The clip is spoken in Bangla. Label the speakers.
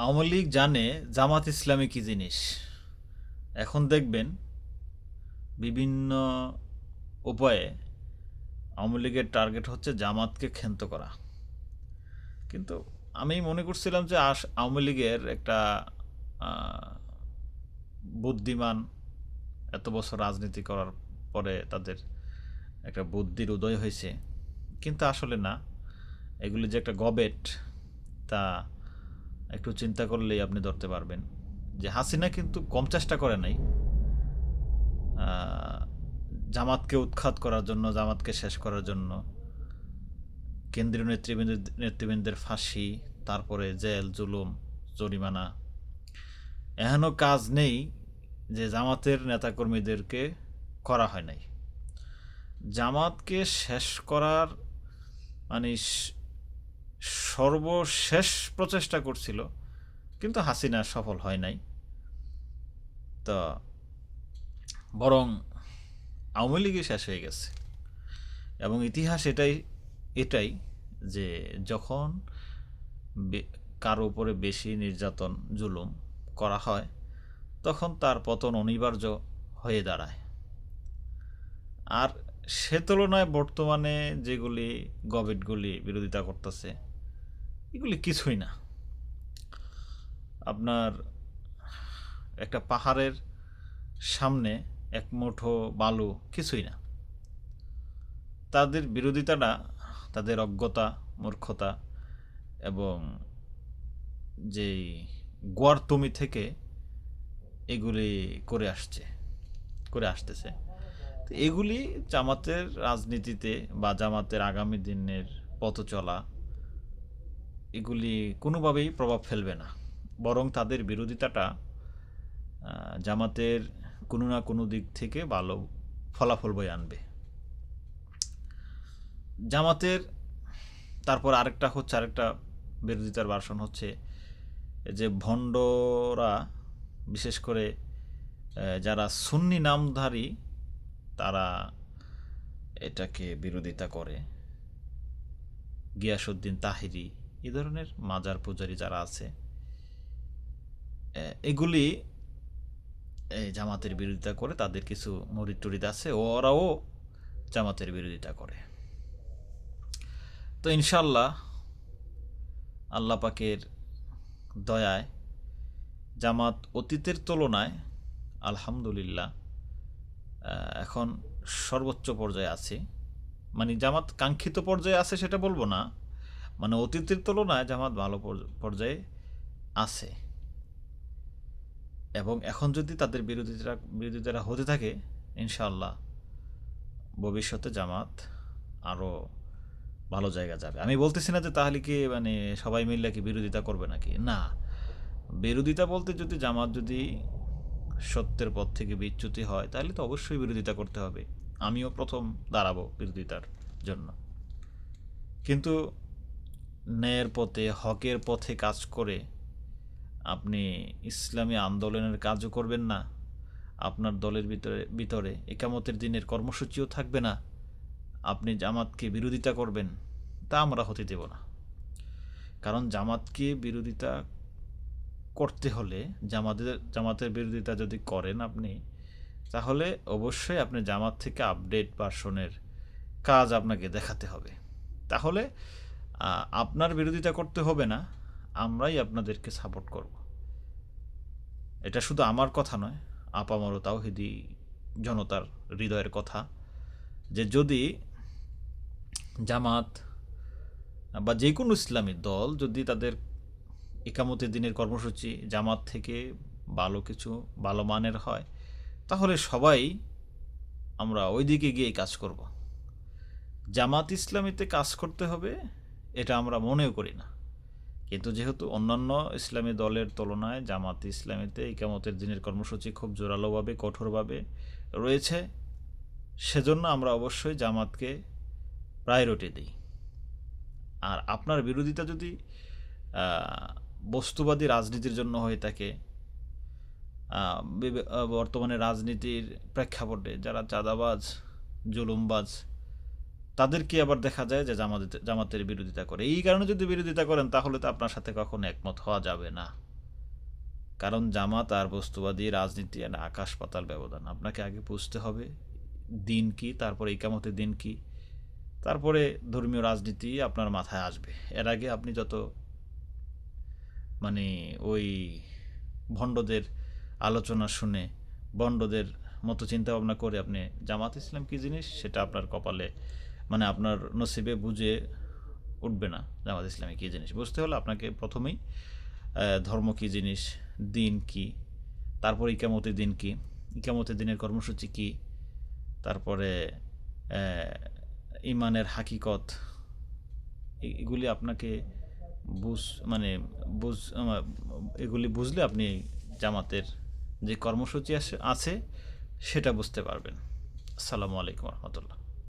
Speaker 1: আওয়ামী লীগ জানে জামাত ইসলামী কী জিনিস। এখন দেখবেন বিভিন্ন উপায়ে আওয়ামী লীগের টার্গেট হচ্ছে জামাতকে ক্ষান্ত করা। কিন্তু আমি মনে করছিলাম যে আস আওয়ামী লীগের একটা বুদ্ধিমান এত বছর রাজনীতি করার পরে তাদের একটা বুদ্ধির উদয় হয়েছে। কিন্তু আসলে না। এগুলি যে একটা গবেট, তা একটু চিন্তা করলেই আপনি ধরতে পারবেন। যে হাসিনা কিন্তু কম চেষ্টা করে নাই। জামাতকে উৎখাত করার জন্য, জামাতকে শেষ করার জন্য। কেন্দ্রীয় নেতৃবৃন্দ, নেতৃবৃন্দের ফাঁসি, তারপরে জেল, জুলুম, জরিমানা। এহেন কাজ নেই যে জামাতের নেতাকর্মীদেরকে করা হয় নাই। জামাতকে শেষ করার মানে সর্বশেষ প্রচেষ্টা করছিল, কিন্তু হাসিনা সফল হয় নাই। তো বরং আওয়ামী লীগই শেষ হয়ে গেছে। এবং ইতিহাস এটাই এটাই যে যখন কারও উপরে বেশি নির্যাতন, জুলুম করা হয়, তখন তার পতন অনিবার্য হয়ে দাঁড়ায়। আর সে তুলনায় বর্তমানে যেগুলি গভর্নমেন্টগুলি বিরোধিতা করতেছে এগুলি কিছুই না। আপনার একটা পাহাড়ের সামনে এক মুঠো বালু কিছুই না। তাদের বিরোধিতাটা, তাদের অজ্ঞতা, মূর্খতা এবং যেই গোয়ারতমি থেকে এগুলি করে আসছে, করে আসতেছে। তো এগুলি জামাতের রাজনীতিতে বা জামাতের আগামী দিনের পথ চলা এগুলি কোনোভাবেই প্রভাব ফেলবে না। বরং তাদের বিরোধিতাটা জামাতের কোনো না কোনো দিক থেকে ভালো ফলাফল বয়ে আনবে। জামাতের, তারপর আরেকটা হচ্ছে, আরেকটা বিরোধিতার ভাষণ হচ্ছে যে ভণ্ডরা, বিশেষ করে যারা সুন্নি নামধারী, তারা এটাকে বিরোধিতা করে। গিয়াসুদ্দিন তাহিরি এই ধরনের মাজার পূজারী যারা আছে এগুলি, এই জামাতের বিরোধিতা করে তাদের কিছু মরিদ টরিদ আছে, ওরাও জামাতের বিরোধিতা করে। তো ইনশাল্লাহ আল্লাহ পাকের দয়ায় জামাত অতীতের তুলনায় আলহামদুলিল্লাহ এখন সর্বোচ্চ পর্যায়ে আছে। মানে জামাত কাঙ্ক্ষিত পর্যায়ে আছে সেটা বলব না মানে অতীতের তুলনায় জামাত ভালো পর্যায়ে আছে। এবং এখন যদি তাদের বিরোধিতা বিরোধিতারা হতে থাকে, ইনশাআল্লাহ ভবিষ্যতে জামাত আরও ভালো জায়গা যাবে। আমি বলতেছি না যে তাহলে কি মানে সবাই মিললে কি বিরোধিতা করবে নাকি? না। বিরোধিতা বলতে যদি জামাত যদি সত্যের পথ থেকে বিচ্যুতি হয়, তাহলে তো অবশ্যই বিরোধিতা করতে হবে। আমিও প্রথম দাঁড়াবো বিরোধিতার জন্য। কিন্তু ন্যায়ের পথে, হকের পথে কাজ করে আপনি ইসলামী আন্দোলনের কাজও করবেন না। আপনার দলের ভিতরে ভিতরে একামতের দিনের কর্মসূচিও থাকবে না। আপনি জামাতকে বিরোধিতা করবেন, তা আমরা হতে দেব না। কারণ জামাতকে বিরোধিতা করতে হলে জামাতের জামাতের বিরোধিতা যদি করেন আপনি, তাহলে অবশ্যই আপনি জামাত থেকে আপডেট ভার্সনের কাজ আপনাকে দেখাতে হবে। তাহলে আপনার বিরোধিতা করতে হবে না, আমরাই আপনাদেরকে সাপোর্ট করব। এটা শুধু আমার কথা নয় আপামর তাওহিদি জনতার হৃদয়ের কথা যে যদি জামাত বা যে কোনো ইসলামী দল যদি তাদের একামতের দিনের কর্মসূচি জামাত থেকে ভালো কিছু, ভালো মানের হয়, তাহলে সবাই আমরা ওই দিকে গিয়ে কাজ করব। জামাত ইসলামীতে কাজ করতে হবে এটা আমরা মনেও করি না। কিন্তু যেহেতু অন্যান্য ইসলামী দলের তুলনায় জামাত ইসলামীতে ইকামতের দিনের কর্মসূচি খুব জোরালোভাবে, কঠোরভাবে রয়েছে, সেজন্য আমরা অবশ্যই জামাতকে প্রায়োরিটি দিই। আর আপনার বিরোধিতা যদি বস্তুবাদী রাজনীতির জন্য হয়ে থাকে বর্তমানে রাজনীতির প্রেক্ষাপটে যারা চাঁদাবাজ, জুলুমবাজ তাদেরকে আবার দেখা যায় যে জামাতে জামাতের বিরোধিতা করে। এই কারণে যদি বিরোধিতা করেন, তাহলে তো আপনার সাথে কখনো একমত হওয়া যাবে না। কারণ জামাত আর বস্তুবাদী রাজনীতি আর আকাশ পাতাল ব্যবধান। আপনাকে আগে বুঝতে হবে, দিন কি, তারপরে ইকামতের দিন কি, তারপরে ধর্মীয় রাজনীতি আপনার মাথায় আসবে। এর আগে আপনি যত মানে ওই ভণ্ডদের আলোচনা শুনে, ভণ্ডদের মতো চিন্তা ভাবনা করে আপনি জামাত ইসলাম কী জিনিস, সেটা আপনার কপালে মানে আপনার নসিবে বুঝে উঠবে না জামাত ইসলামী কী জিনিস। বুঝতে হলে আপনাকে প্রথমেই ধর্ম কী জিনিস, দিন কি, তারপর ইকামতের দিন কি ইকামতের দিনের কর্মসূচি কি, তারপরে ইমানের হাকিকত, এগুলি আপনাকে বুঝ মানে বুঝ এগুলি বুঝলে আপনি জামাতের যে কর্মসূচি আছে, সেটা বুঝতে পারবেন। আসসালামু আলাইকুম রহমতুল্লাহ।